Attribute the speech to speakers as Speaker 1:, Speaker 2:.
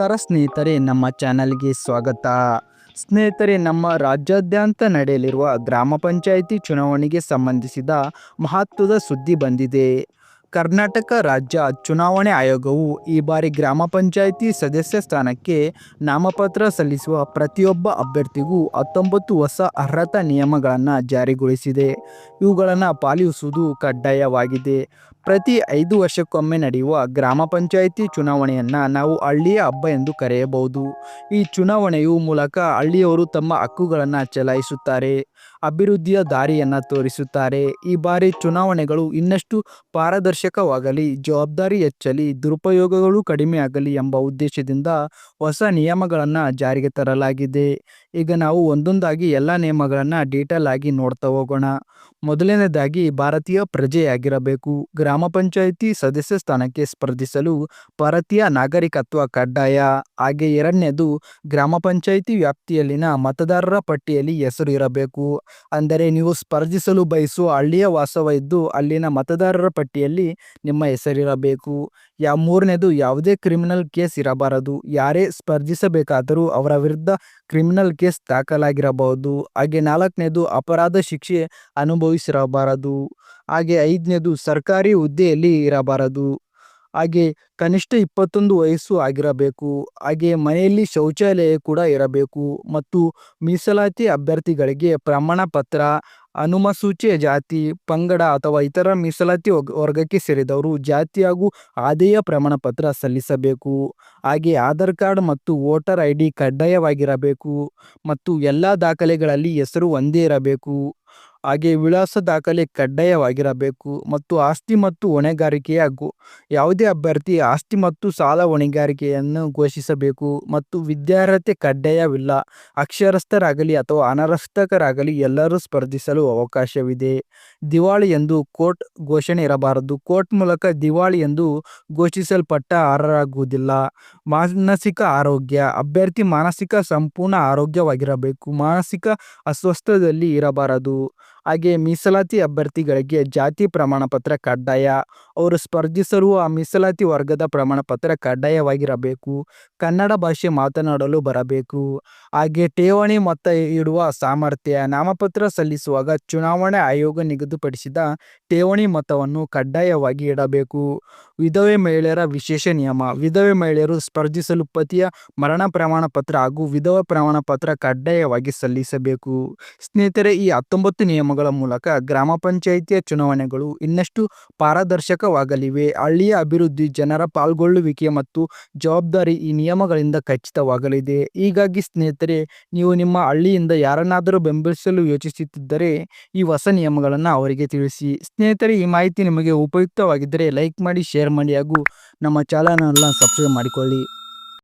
Speaker 1: ನಮಸ್ಕಾರ ಸ್ನೇಹಿತರೆ, ನಮ್ಮ ಚಾನಲ್ಗೆ ಸ್ವಾಗತ. ಸ್ನೇಹಿತರೆ, ನಮ್ಮ ರಾಜ್ಯಾದ್ಯಂತ ನಡೆಯಲಿರುವ ಗ್ರಾಮ ಪಂಚಾಯಿತಿ ಚುನಾವಣೆಗೆ ಸಂಬಂಧಿಸಿದ ಮಹತ್ವದ ಸುದ್ದಿ ಬಂದಿದೆ. ಕರ್ನಾಟಕ ರಾಜ್ಯ ಚುನಾವಣೆ ಆಯೋಗವು ಈ ಬಾರಿ ಗ್ರಾಮ ಪಂಚಾಯಿತಿ ಸದಸ್ಯ ಸ್ಥಾನಕ್ಕೆ ನಾಮಪತ್ರ ಸಲ್ಲಿಸುವ ಪ್ರತಿಯೊಬ್ಬ ಅಭ್ಯರ್ಥಿಗೂ ಹತ್ತೊಂಬತ್ತು ಹೊಸ ಅರ್ಹತಾ ನಿಯಮಗಳನ್ನು ಜಾರಿಗೊಳಿಸಿದೆ. ಇವುಗಳನ್ನು ಪಾಲಿಸುವುದು ಕಡ್ಡಾಯವಾಗಿದೆ. ಪ್ರತಿ ಐದು ವರ್ಷಕ್ಕೊಮ್ಮೆ ನಡೆಯುವ ಗ್ರಾಮ ಪಂಚಾಯಿತಿ ಚುನಾವಣೆಯನ್ನು ನಾವು ಹಳ್ಳಿಯ ಹಬ್ಬ ಎಂದು ಕರೆಯಬಹುದು. ಈ ಚುನಾವಣೆಯು ಮೂಲಕ ಹಳ್ಳಿಯವರು ತಮ್ಮ ಹಕ್ಕುಗಳನ್ನು ಚಲಾಯಿಸುತ್ತಾರೆ. ಅಭಿವೃದ್ಧಿಯ ದಾರಿಯನ್ನು ತೋರಿಸುತ್ತಾರೆ. ಈ ಬಾರಿ ಚುನಾವಣೆಗಳು ಇನ್ನಷ್ಟು ಪಾರದರ್ಶಕವಾಗಲಿ, ಜವಾಬ್ದಾರಿ ಹೆಚ್ಚಲಿ, ದುರುಪಯೋಗಗಳು ಕಡಿಮೆಯಾಗಲಿ ಎಂಬ ಉದ್ದೇಶದಿಂದ ಹೊಸ ನಿಯಮಗಳನ್ನು ಜಾರಿಗೆ ತರಲಾಗಿದೆ. ಈಗ ನಾವು ಒಂದೊಂದಾಗಿ ಎಲ್ಲ ನಿಯಮಗಳನ್ನು ಡೀಟೇಲ್ ಆಗಿ ನೋಡ್ತಾ ಹೋಗೋಣ. ಮೊದಲನೇದಾಗಿ ಭಾರತೀಯ ಪ್ರಜೆಯಾಗಿರಬೇಕು. ಗ್ರಾಮ ಪಂಚಾಯಿತಿ ಸದಸ್ಯ ಸ್ಥಾನಕ್ಕೆ ಸ್ಪರ್ಧಿಸಲು ಭಾರತೀಯ ನಾಗರಿಕತ್ವ ಕಡ್ಡಾಯ. ಹಾಗೆ ಎರಡನೇದು ಗ್ರಾಮ ಪಂಚಾಯಿತಿ ವ್ಯಾಪ್ತಿಯಲ್ಲಿನ ಮತದಾರರ ಪಟ್ಟಿಯಲ್ಲಿ ಹೆಸರು ಇರಬೇಕು. ಅಂದರೆ ನೀವು ಸ್ಪರ್ಧಿಸಲು ಬಯಸುವ ಹಳ್ಳಿಯ ವಾಸವಿದ್ದು ಅಲ್ಲಿನ ಮತದಾರರ ಪಟ್ಟಿಯಲ್ಲಿ ನಿಮ್ಮ ಹೆಸರಿರಬೇಕು. ಯಾ, ಮೂರನೇದು ಯಾವುದೇ ಕ್ರಿಮಿನಲ್ ಕೇಸ್ ಇರಬಾರದು. ಯಾರೇ ಸ್ಪರ್ಧಿಸಬೇಕಾದರೂ ಅವರ ವಿರುದ್ಧ ಕ್ರಿಮಿನಲ್ ಕೇಸ್ ದಾಖಲಾಗಿರಬಹುದು. ಹಾಗೆ ನಾಲ್ಕನೇದು ಅಪರಾಧ ಶಿಕ್ಷೆ ಅನುಭವಿಸಿರಬಾರದು. ಹಾಗೆ ಐದನೇದು ಸರ್ಕಾರಿ ಹುದ್ದೆಯಲ್ಲಿ ಇರಬಾರದು. ಹಾಗೆ ಕನಿಷ್ಠ ಇಪ್ಪತ್ತೊಂದು ವಯಸ್ಸು ಆಗಿರಬೇಕು. ಹಾಗೆ ಮನೆಯಲ್ಲಿ ಶೌಚಾಲಯ ಕೂಡ ಇರಬೇಕು. ಮತ್ತು ಮೀಸಲಾತಿ ಅಭ್ಯರ್ಥಿಗಳಿಗೆ ಪ್ರಮಾಣ ಪತ್ರ ಅನುಮಸೂಚಿಯ ಜಾತಿ, ಪಂಗಡ ಅಥವಾ ಇತರ ಮೀಸಲಾತಿ ವರ್ಗಕ್ಕೆ ಸೇರಿದವರು ಜಾತಿ ಹಾಗೂ ಆದಾಯ ಪ್ರಮಾಣ ಪತ್ರ ಸಲ್ಲಿಸಬೇಕು. ಹಾಗೆ ಆಧಾರ್ ಕಾರ್ಡ್ ಮತ್ತು ವೋಟರ್ ಐ ಡಿ ಕಡ್ಡಾಯವಾಗಿರಬೇಕು. ಮತ್ತು ಎಲ್ಲ ದಾಖಲೆಗಳಲ್ಲಿ ಹೆಸರು ಒಂದೇ ಇರಬೇಕು. ಹಾಗೆ ವಿಳಾಸ ದಾಖಲೆ ಕಡ್ಡಾಯವಾಗಿರಬೇಕು. ಮತ್ತು ಆಸ್ತಿ ಮತ್ತು ಹೊಣೆಗಾರಿಕೆಯ ಗೋ ಯಾವುದೇ ಅಭ್ಯರ್ಥಿ ಆಸ್ತಿ ಮತ್ತು ಸಾಲ ಹೊಣೆಗಾರಿಕೆಯನ್ನು ಘೋಷಿಸಬೇಕು ಮತ್ತು ವಿದ್ಯಾರ್ಹತೆ ಕಡ್ಡಾಯವಿಲ್ಲ, ಅಕ್ಷರಸ್ಥರಾಗಲಿ ಅಥವಾ ಅನಕ್ಷರಸ್ಥರಾಗಲಿ ಎಲ್ಲರೂ ಸ್ಪರ್ಧಿಸಲು ಅವಕಾಶವಿದೆ. ದಿವಾಳಿ ಎಂದು ಕೋರ್ಟ್ ಘೋಷಣೆ ಇರಬಾರದು. ಕೋರ್ಟ್ ಮೂಲಕ ದಿವಾಳಿ ಎಂದು ಘೋಷಿಸಲ್ಪಟ್ಟ ಅರ್ಹರಾಗುವುದಿಲ್ಲ. ಮಾನಸಿಕ ಆರೋಗ್ಯ, ಅಭ್ಯರ್ಥಿ ಮಾನಸಿಕ ಸಂಪೂರ್ಣ ಆರೋಗ್ಯವಾಗಿರಬೇಕು. ಮಾನಸಿಕ ಅಸ್ವಸ್ಥದಲ್ಲಿ ಇರಬಾರದು. ಹಾಗೆ ಮೀಸಲಾತಿ ಅಭ್ಯರ್ಥಿಗಳಿಗೆ ಜಾತಿ ಪ್ರಮಾಣ ಪತ್ರ ಕಡ್ಡಾಯ. ಅವರು ಸ್ಪರ್ಧಿಸಲು ಆ ಮೀಸಲಾತಿ ವರ್ಗದ ಪ್ರಮಾಣ ಪತ್ರ ಕಡ್ಡಾಯವಾಗಿರಬೇಕು. ಕನ್ನಡ ಭಾಷೆ ಮಾತನಾಡಲು ಬರಬೇಕು. ಹಾಗೆ ಠೇವಣಿ ಮೊತ್ತ ಇಡುವ ಸಾಮರ್ಥ್ಯ, ನಾಮಪತ್ರ ಸಲ್ಲಿಸುವಾಗ ಚುನಾವಣಾ ಆಯೋಗ ನಿಗದಿಪಡಿಸಿದ ಠೇವಣಿ ಮೊತ್ತವನ್ನು ಕಡ್ಡಾಯವಾಗಿ ಇಡಬೇಕು. ವಿಧವೆ ಮಹಿಳೆಯರ ವಿಶೇಷ ನಿಯಮ, ವಿಧವೆ ಮಹಿಳೆಯರು ಸ್ಪರ್ಧಿಸಲು ಪತಿಯ ಮರಣ ಪ್ರಮಾಣ ಪತ್ರ ಹಾಗೂ ವಿಧವಾ ಪ್ರಮಾಣ ಪತ್ರ ಕಡ್ಡಾಯವಾಗಿ ಸಲ್ಲಿಸಬೇಕು. ಸ್ನೇಹಿತರೆ, ಈ ಹತ್ತೊಂಬತ್ತು ನಿಯಮಗಳ ಮೂಲಕ ಗ್ರಾಮ ಪಂಚಾಯಿತಿಯ ಚುನಾವಣೆಗಳು ಇನ್ನಷ್ಟು ಪಾರದರ್ಶಕವಾಗಲಿವೆ. ಹಳ್ಳಿಯ ಅಭಿವೃದ್ಧಿ, ಜನರ ಪಾಲ್ಗೊಳ್ಳುವಿಕೆ ಮತ್ತು ಜವಾಬ್ದಾರಿ ಈ ನಿಯಮಗಳಿಂದ ಖಚಿತವಾಗಲಿದೆ. ಹೀಗಾಗಿ ಸ್ನೇಹಿತರೆ, ನೀವು ನಿಮ್ಮ ಹಳ್ಳಿಯಿಂದ ಯಾರನ್ನಾದರೂ ಬೆಂಬಲಿಸಲು ಯೋಚಿಸುತ್ತಿದ್ದರೆ ಈ ಹೊಸ ನಿಯಮಗಳನ್ನು ಅವರಿಗೆ ತಿಳಿಸಿ. ಸ್ನೇಹಿತರೆ, ಈ ಮಾಹಿತಿ ನಿಮಗೆ ಉಪಯುಕ್ತವಾಗಿದ್ದರೆ ಲೈಕ್ ಮಾಡಿ, ಶೇರ್ ಮಾಡಿ ಹಾಗೂ ನಮ್ಮ ಚಾನಲನ್ನು ಸಬ್ಸ್ಕ್ರೈಬ್ ಮಾಡಿಕೊಳ್ಳಿ.